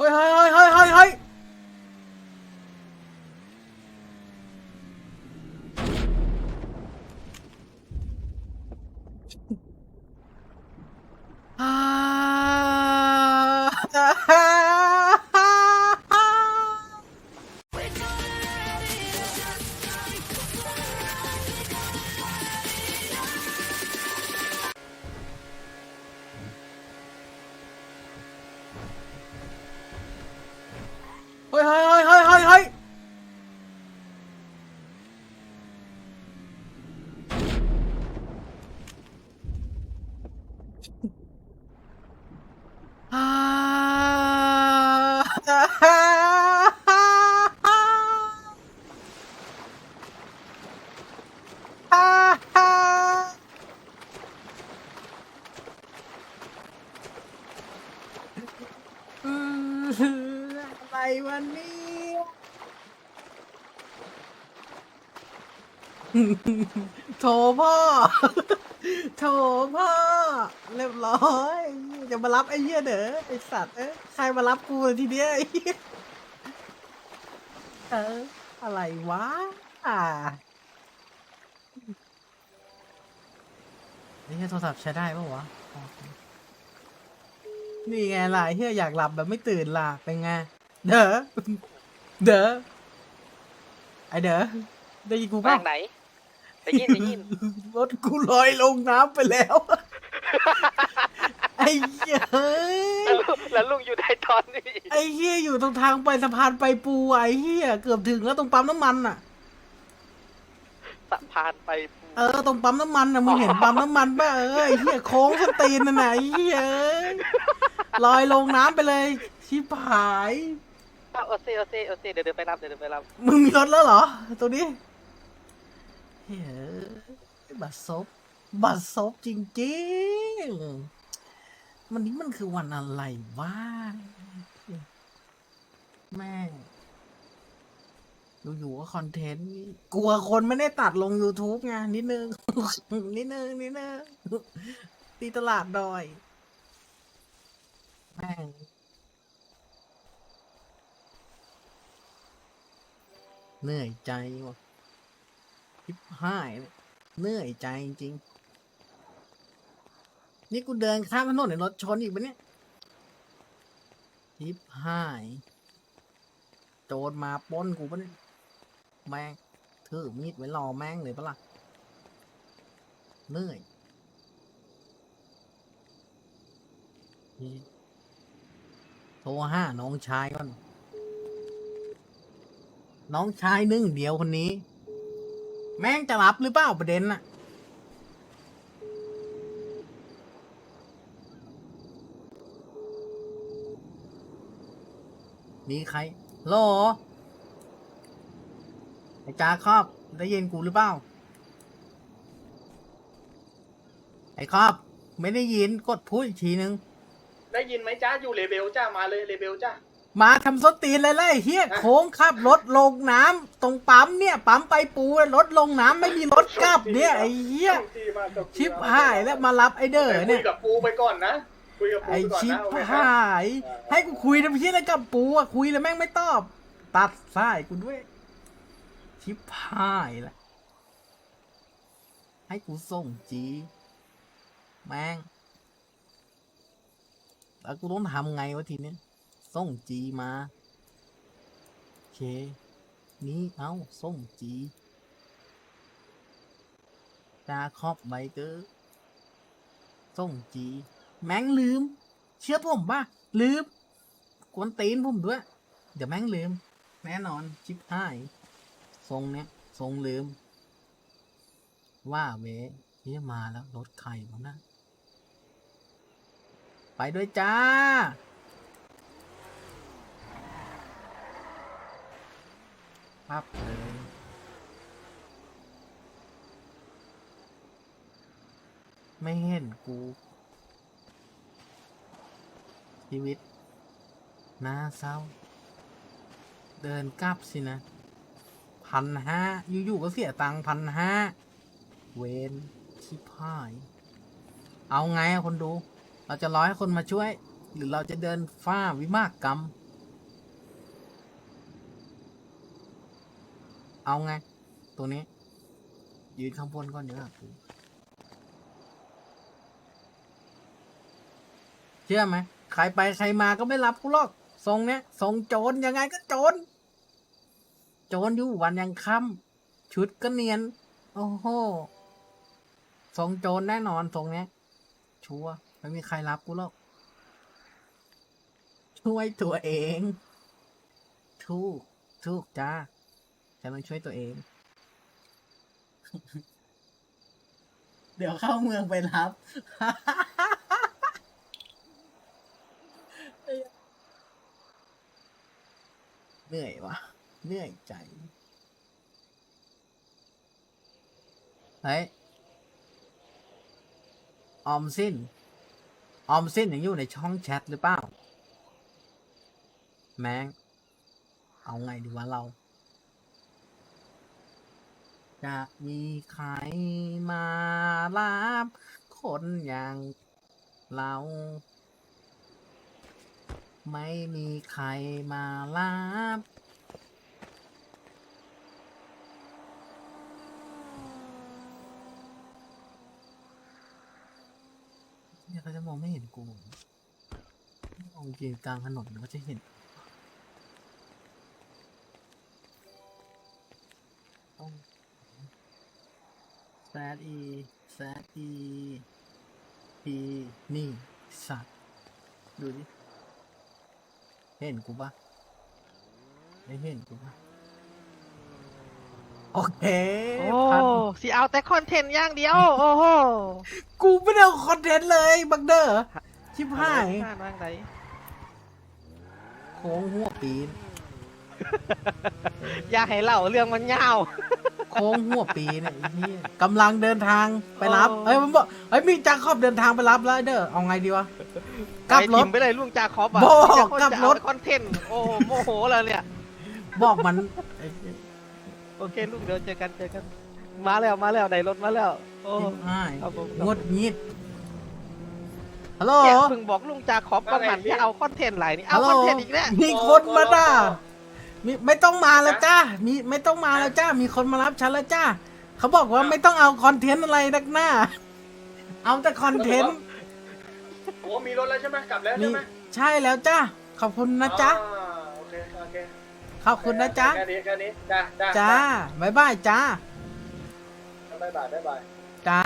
เฮ้ยเฮ้ยเฮ้ยเฮ้ยเฮ้ ยเฮ้ยอ่าเฮ้ยเฮ้ยเฮ้ยเไรวันนี้โถพ่อ โถพ่อ เรียบร้อยจะมารับไอ้เหี้ยเด้อไอ้สัตว์เอ้ยใครมารับกูทีเดียวเหี้ยเอออะไรวะอ่าไอ้เหี้ยโทรศัพท์ใช้ได้ปะวะ นี่ไงล่ะไอ้เหี้ยอยากหลับแบบไม่ตื่นล่ะเป็นไง เด้อเด้อไอเด้อได้ยินกูมาปะจากไหนได้ยินได้ยินรถกูลอยลงน้ำไปแล้ว ไอ้เหี้ยเฮ้ยแล้วลุงแล้วลุงอยู่ในตอนนี้ไอ้เหี้ยอยู่ตรงทางไปสะพานไปปูอะไอ้เหี้ยเกือบถึงแล้วตรงปั๊มน้ำมันอะ สะพานไปปูเออตรงปั๊มน้ำมันนะมึงเห็นปั๊มน้ำมันป่ะเออไอ้เหี้ยโค้งสนตีนน่ะนะไอ้เหี้ยเอ้ยลอยลงน้ำไปเลยชิบหาย เอาโอเซโอเซโอเซเดี๋ยวเดินไปรับเดี๋ยวเดินไปรับมึงมีรถแล้วเหรอ ตัวนี้เฮ้ยบัตรซบบัตรซบจริงๆ วันนี้มันคือวันอะไรวะแม่งอยู่ๆก็คอนเทนต์ กลัวคนไม่ได้ตัดลง YouTube ไงนิดนึง นิดนึง นิดนึงตีตลาดดอย แม่ง เหนื่อยใจว่ะทิบห้ายเลยเหนื่อยใจจริง นี่กูเดินข้ามถนนในรถชนอีกปะเนี่ยทิบห้าย โจรมาป้นกูปะเนี่ยแม่งถือมีดไว้รอแม่งเลยปะล่ะเหนื่อยโทรห้าน้องชายก่อน น้องชายนึ่งเดียวคนนี้ แม่งจะรับหรือเปล่าประเด็นน่ะ นี่ใครโลไอ้จาครอบ ได้ยินกูหรือเปล่า ไอ้ครอบ ไม่ได้ยินกดพูดอีกทีนึง ได้ยินไหมจ้าอยู่เลเบลจ้ามาเลยเลเบลจ้า มาทำสนตีนเลยเลยเฮียโค้งขับรถลงน้ำตรงปั๊มเนี่ย ปั๊มไปปูรถลงน้ำไม่มีรถกลับเนี่ยไอ้เฮียชิบหายแล้วมารับไอ้เด้อคุเนี่ยยกับปูไปก่อนนะคุยกับปูไอ้ไปก่อนชิบนะโอเคนะหาย ให้กูคุยทำเพี้ยอะไรกับปูอะคุยแล้วแม่งไม่ตอบ ตัดสายกูด้วย ชิบหายละให้กูส่งจีแม่งแล้วกูต้องทำไงวะทีเนี้ย ส่งจีมาโอเค นี่เอาส่งจีจาครอบไบเกอร์ส่งจี แมงลืม เชื่อผมป่ะ ลืมกวนตีนผมด้วย เดี๋ยวแมงลืม แน่นอนชิบหายทรงเนี้ยทรงลืม ว่าเวเฮียมาแล้วรถใครวะนะ ไปด้วยจ้า ปั๊บเลยไม่เห็นกู ชีวิตน่าเศร้า เดินกลับสินะพันห้าอยู่ๆก็เสียตังค์พันห้าเวนชิบหาย เอาไงอะคนดู เราจะร้อให้คนมาช่วย หรือเราจะเดินฝ้าวิมากกรรม เอาไง ตัวนี้ ยืนข้างบนก่อนเดี๋ยวอะเชื่อไหมใครไปใครมาก็ไม่รับกูหรอกทรงเนี้ยทรงโจรยังไงก็โจรโจรอยู่วันยังค่ำชุดก็เนียน โอ้โหทรงโจรแน่นอนทรงเนี้ย ชัวไม่มีใครรับกูหรอกช่วยตัวเอง ถูก ถูกจ้า ฉันต้องช่วยตัวเอง เดี๋ยวเข้าเมืองไปรับ เหนื่อยวะเหนื่อยใจเฮ้ยออมสินออมสินยังอยู่ในช่องแชทหรือเปล่า แมงเอาไงดีวะเรา จะมีใครมารับคนอย่างเรา ไม่มีใครมารับเนี่ยเขาจะมองไม่เห็นกูมองยืนกลางถนนก็จะเห็นต้อง แซดอีแซดอีพีนี่ สัตว์ ดูดิ เห็นกูปะไม่เห็นกูปะโอเคโอ้พันสิเอาแต่คอนเทนต์อย่างเดียว โอ้โห กูไม่ได้เอาคอนเทนต์เลยบักเดอร์ชิบหายฮัลโหลว่างไหนโค้งหัวปีน อย่าให้เล่าเรื่องมันยาว โค้งหัวปีเนี่ยไอ้เหี้ยกำลังเดินทางไปรับโอ้เอ้ยมันบอกเอ้ยมีจาคอบเดินทางไปรับแล้วเด้อเอาไงดีวะกลับรถ ไปทิมไปเลยลุงจาคอบอะบอกจะคนกลับจะรเอาถคอนเทนต์โอ้โหโมโหแล้วเนี่ย บอกมันโอเคลุงเดี๋ยวเจอกันเจอกัน มาแล้วมาแล้วในรถมาแล้ว โอ้ง่ายครับผมงดงิดฮัลโหล เนี่ยเพิ่งบอกลุงจาคอบก่อนหันที่เอาคอนเทนต์ไหลนี่เอาฮัลโหล คอนเทนต์อีกแล้ว มีคนมาด่า มีไม่ต้องมาแล้วจ้ามีไม่ต้องมาแล้วจ้า มีคนมารับฉันแล้วจ้าเขาบอกว่าไม่ต้องเอาคอนเทนต์อะไรนักหน้า เอาแต่คอนเทนต์โอ้มีรถแล้วใช่ไหมกลับแล้วมีใช่ไหมใช่แล้วจ้าขอบคุณนะจ๊ะอ่าโอเคโอเคขอบคุณนะจ๊ะแค่นี้แค่นี้จ้าจ้าจ้าบ๊ายบายจ้าบ๊ายบายบ๊ายบาย จ้า